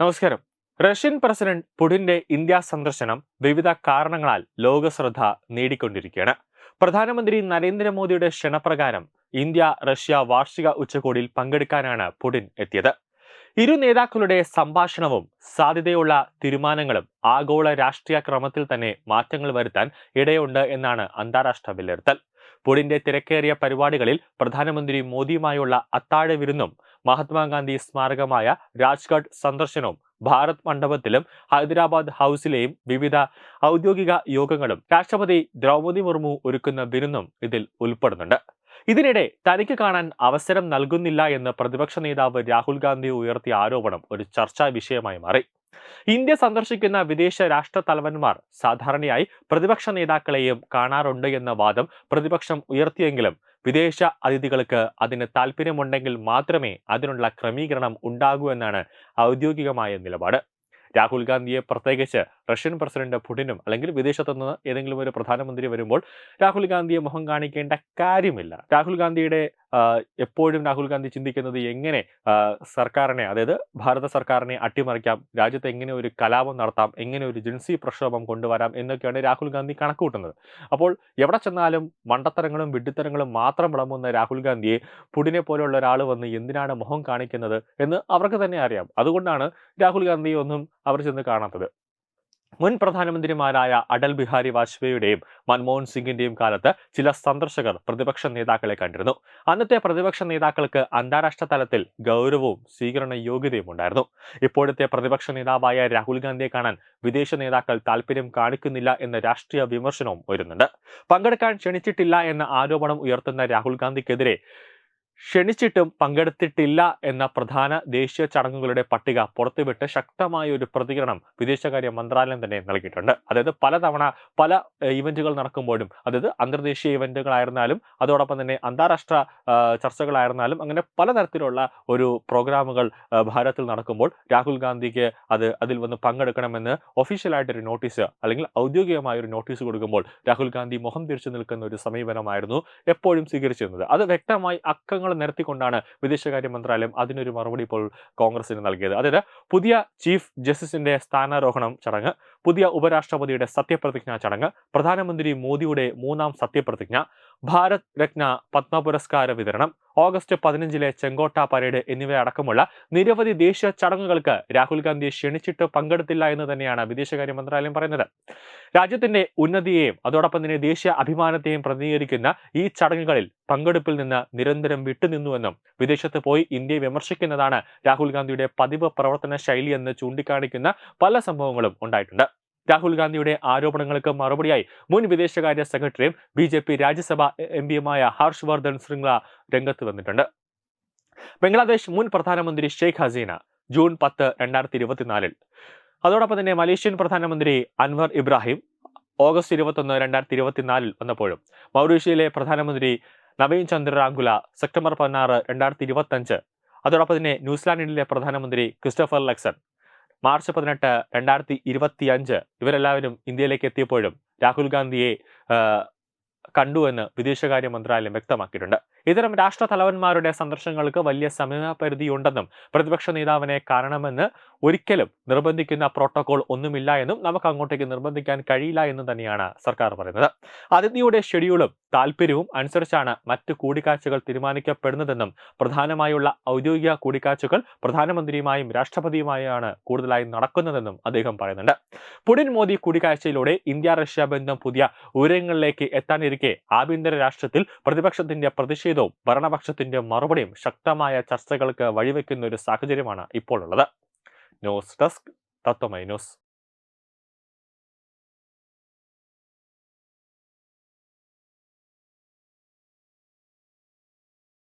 നമസ്കാരം. Russian president പുടിന്റെ India സന്ദർശനം വിവിധ കാരണങ്ങളാൽ ലോകശ്രദ്ധ നേടിക്കൊണ്ടിരിക്കുകയാണ്. പ്രധാനമന്ത്രി നരേന്ദ്രമോദിയുടെ ക്ഷണപ്രകാരം ഇന്ത്യ റഷ്യ വാർഷിക ഉച്ചകോടിയിൽ പങ്കെടുക്കാനാണ് പുടിൻ എത്തിയത്. ഇരു നേതാക്കളുടെ സംഭാഷണവും സാധ്യതയുള്ള തീരുമാനങ്ങളും ആഗോള രാഷ്ട്രീയ ക്രമത്തിൽ തന്നെ മാറ്റങ്ങൾ വരുത്താൻ ഇടയുണ്ട് എന്നാണ് അന്താരാഷ്ട്ര വിലയിരുത്തൽ. പുടിന്റെ തിരക്കേറിയ പരിപാടികളിൽ പ്രധാനമന്ത്രി മോദിയുമായുള്ള അത്താഴ വിരുന്നും മഹാത്മാഗാന്ധി സ്മാരകമായ രാജ്ഘട്ട് സന്ദർശനവും ഭാരത് മണ്ഡപത്തിലും ഹൈദരാബാദ് ഹൗസിലെയും വിവിധ ഔദ്യോഗിക യോഗങ്ങളും രാഷ്ട്രപതി ദ്രൗപദി മുർമു ഒരുക്കുന്ന വിരുന്നും ഇതിൽ ഉൾപ്പെടുന്നുണ്ട്. ഇതിനിടെ തനിക്ക് കാണാൻ അവസരം നൽകുന്നില്ല എന്ന് പ്രതിപക്ഷ നേതാവ് രാഹുൽ ഗാന്ധി ഉയർത്തിയ ആരോപണം ഒരു ചർച്ചാ വിഷയമായി മാറി. ഇന്ത്യ സന്ദർശിക്കുന്ന വിദേശ രാഷ്ട്ര തലവന്മാർ സാധാരണയായി പ്രതിപക്ഷ നേതാക്കളെയും കാണാറുണ്ട് എന്ന വാദം പ്രതിപക്ഷം ഉയർത്തിയെങ്കിലും വിദേശ അതിഥികൾക്ക് അതിന് താല്പര്യമുണ്ടെങ്കിൽ മാത്രമേ അതിനുള്ള ക്രമീകരണം ഉണ്ടാകൂ എന്നാണ് ഔദ്യോഗികമായ നിലപാട്. രാഹുൽ ഗാന്ധിയെ പ്രത്യേകിച്ച് റഷ്യൻ പ്രസിഡന്റ് പുടിനും അല്ലെങ്കിൽ വിദേശത്തു നിന്ന് ഏതെങ്കിലും ഒരു പ്രധാനമന്ത്രി വരുമ്പോൾ രാഹുൽ ഗാന്ധിയെ മുഖം കാണിക്കേണ്ട കാര്യമില്ല. രാഹുൽ ഗാന്ധിയുടെ എപ്പോഴും രാഹുൽ ഗാന്ധി ചിന്തിക്കുന്നത് എങ്ങനെ സർക്കാരിനെ അതായത് ഭാരത സർക്കാരിനെ അട്ടിമറിക്കാം രാജ്യത്ത് എങ്ങനെ ഒരു കലാപം നടത്താം എങ്ങനെ ഒരു ജിൻസി പ്രക്ഷോഭം കൊണ്ടുവരാം എന്നൊക്കെയാണ് രാഹുൽ ഗാന്ധി കണക്കുകൂട്ടുന്നത് അപ്പോൾ എവിടെ ചെന്നാലും മണ്ടത്തരങ്ങളും വിഡ്ഢിത്തരങ്ങളും മാത്രം വിളമ്പുന്ന രാഹുൽ ഗാന്ധിയെ പുടിനെ പോലെയുള്ള ഒരാൾ വന്ന് എന്തിനാണ് മുഖം കാണിക്കുന്നത് എന്ന് അവർക്ക് തന്നെ അറിയാം. അതുകൊണ്ടാണ് രാഹുൽ ഗാന്ധിയെ ഒന്നും അവർ ചെന്ന് കാണാത്തത്. മുൻ പ്രധാനമന്ത്രിമാരായ അടൽ ബിഹാരി വാജ്പേയിയുടെയും മൻമോഹൻ സിംഗിന്റെയും കാലത്ത് ചില സന്ദർശകർ പ്രതിപക്ഷ നേതാക്കളെ കണ്ടിരുന്നു. അന്നത്തെ പ്രതിപക്ഷ നേതാക്കൾക്ക് അന്താരാഷ്ട്ര തലത്തിൽ ഗൗരവവും സ്വീകരണ യോഗ്യതയും ഉണ്ടായിരുന്നു. ഇപ്പോഴത്തെ പ്രതിപക്ഷ നേതാവായ രാഹുൽ ഗാന്ധിയെ കാണാൻ വിദേശ നേതാക്കൾ താല്പര്യം കാണിക്കുന്നില്ല എന്ന രാഷ്ട്രീയ വിമർശനവും ഉയരുന്നുണ്ട്. പങ്കെടുക്കാൻ ക്ഷണിച്ചിട്ടില്ല എന്ന ആരോപണം ഉയർത്തുന്ന രാഹുൽ ഗാന്ധിക്കെതിരെ ക്ഷണിച്ചിട്ടും പങ്കെടുത്തിട്ടില്ല എന്ന പ്രധാന ദേശീയ ചടങ്ങുകളുടെ പട്ടിക പുറത്തുവിട്ട് ശക്തമായ ഒരു പ്രതികരണം വിദേശകാര്യ മന്ത്രാലയം തന്നെ നൽകിയിട്ടുണ്ട്. അതായത് പലതവണ പല ഇവന്റുകൾ നടക്കുമ്പോഴും അതായത് അന്തർദേശീയ ഇവന്റുകളായിരുന്നാലും അതോടൊപ്പം തന്നെ അന്താരാഷ്ട്ര ചർച്ചകളായിരുന്നാലും അങ്ങനെ പലതരത്തിലുള്ള ഒരു പ്രോഗ്രാമുകൾ ഭാരതത്തിൽ നടക്കുമ്പോൾ രാഹുൽ ഗാന്ധിക്ക് അത് അതിൽ വന്ന് പങ്കെടുക്കണമെന്ന് ഒഫീഷ്യലായിട്ടൊരു നോട്ടീസ് അല്ലെങ്കിൽ ഔദ്യോഗികമായ ഒരു നോട്ടീസ് കൊടുക്കുമ്പോൾ രാഹുൽ ഗാന്ധി മുഖം തിരിച്ചു നിൽക്കുന്ന ഒരു സമീപനമായിരുന്നു എപ്പോഴും സ്വീകരിച്ചിരുന്നത്. അത് വ്യക്തമായി അക്കങ്ങൾ നിരത്തിക്കൊണ്ടാണ് വിദേശകാര്യ മന്ത്രാലയം അതിനൊരു മറുപടി ഇപ്പോൾ കോൺഗ്രസിന് നൽകിയത്. അതായത് പുതിയ ചീഫ് ജസ്റ്റിസിന്റെ സ്ഥാനാരോഹണം ചടങ്ങ് പുതിയ ഉപരാഷ്ട്രപതിയുടെ സത്യപ്രതിജ്ഞ ചടങ്ങ് പ്രധാനമന്ത്രി മോദിയുടെ മൂന്നാം സത്യപ്രതിജ്ഞ ഭാരത് രത്ന പത്മ പുരസ്കാര വിതരണം. ഓഗസ്റ്റ് പതിനഞ്ചിലെ ചെങ്കോട്ട പരേഡ് എന്നിവയടക്കമുള്ള നിരവധി ദേശീയ ചടങ്ങുകൾക്ക് രാഹുൽ ഗാന്ധി ക്ഷണിച്ചിട്ട് പങ്കെടുത്തില്ല എന്ന് തന്നെയാണ് വിദേശകാര്യ മന്ത്രാലയം പറയുന്നത്. രാജ്യത്തിന്റെ ഉന്നതിയെയും അതോടൊപ്പം തന്നെ ദേശീയ അഭിമാനത്തെയും പ്രതിനിധീകരിക്കുന്ന ഈ ചടങ്ങുകളിൽ പങ്കെടുപ്പിൽ നിന്ന് നിരന്തരം വിട്ടുനിന്നുവെന്നും വിദേശത്ത് പോയി ഇന്ത്യയെ വിമർശിക്കുന്നതാണ് രാഹുൽ ഗാന്ധിയുടെ പതിവ് പ്രവർത്തന ശൈലി എന്ന് ചൂണ്ടിക്കാണിക്കുന്ന പല സംഭവങ്ങളും ഉണ്ടായിട്ടുണ്ട്. രാഹുൽ ഗാന്ധിയുടെ ആരോപണങ്ങൾക്ക് മറുപടിയായി മുൻ വിദേശകാര്യ സെക്രട്ടറിയും B J P Rajya Sabha M പിയുമായ Harsh Vardhan Shringla രംഗത്ത് വന്നിട്ടുണ്ട്. ബംഗ്ലാദേശ് മുൻ പ്രധാനമന്ത്രി ഷെയ്ഖ് ഹസീന ജൂൺ പത്ത് രണ്ടായിരത്തി ഇരുപത്തിനാലിൽ. അതോടൊപ്പം തന്നെ മലേഷ്യൻ പ്രധാനമന്ത്രി അൻവർ ഇബ്രാഹിം ഓഗസ്റ്റ് ഇരുപത്തൊന്ന് രണ്ടായിരത്തി ഇരുപത്തിനാലിൽ വന്നപ്പോഴും മൗറീഷ്യയിലെ പ്രധാനമന്ത്രി നവീൻ ചന്ദ്ര റാങ്കുല സെപ്റ്റംബർ പതിനാറ് രണ്ടായിരത്തി ഇരുപത്തഞ്ച് അതോടൊപ്പം തന്നെ ന്യൂസിലാൻഡിലെ പ്രധാനമന്ത്രി ക്രിസ്റ്റഫർ ലക്സൺ മാർച്ച് പതിനെട്ട് രണ്ടായിരത്തി ഇരുപത്തി അഞ്ച് ഇവരെല്ലാവരും ഇന്ത്യയിലേക്ക് എത്തിയപ്പോഴും രാഹുൽ ഗാന്ധിയെ കണ്ടുവെന്ന് വിദേശകാര്യ മന്ത്രാലയം വ്യക്തമാക്കിയിട്ടുണ്ട്. ഇത്തരം രാഷ്ട്രതലവന്മാരുടെ സന്ദർശനങ്ങൾക്ക് വലിയ സമയപരിധിയുണ്ടെന്നും പ്രതിപക്ഷ നേതാവിനെ കാണണമെന്ന് ഒരിക്കലും നിർബന്ധിക്കുന്ന പ്രോട്ടോകോൾ ഒന്നുമില്ല എന്നും നമുക്ക് അങ്ങോട്ടേക്ക് നിർബന്ധിക്കാൻ കഴിയില്ല എന്നും തന്നെയാണ് സർക്കാർ പറയുന്നത്. അതിഥിയുടെ ഷെഡ്യൂളും താല്പര്യവും അനുസരിച്ചാണ് മറ്റ് കൂടിക്കാഴ്ചകൾ തീരുമാനിക്കപ്പെടുന്നതെന്നും പ്രധാനമായുള്ള ഔദ്യോഗിക കൂടിക്കാഴ്ചകൾ പ്രധാനമന്ത്രിയുമായും രാഷ്ട്രപതിയുമായാണ് കൂടുതലായി നടക്കുന്നതെന്നും അദ്ദേഹം പറയുന്നുണ്ട്. പുടിൻ മോദി കൂടിക്കാഴ്ചയിലൂടെ ഇന്ത്യ റഷ്യ ബന്ധം പുതിയ ഉയരങ്ങളിലേക്ക് എത്താനിരിക്കെ ആഭ്യന്തര രാഷ്ട്രത്തിൽ പ്രതിപക്ഷത്തിന്റെ പ്രതിഷേധവും ഭരണപക്ഷത്തിന്റെ മറുപടിയും ശക്തമായ ചർച്ചകൾക്ക് വഴിവെക്കുന്ന ഒരു സാഹചര്യമാണ് ഇപ്പോൾ ഉള്ളത് ന്യൂസ് ഡെസ്ക് തത്വമൈ ന്യൂസ്.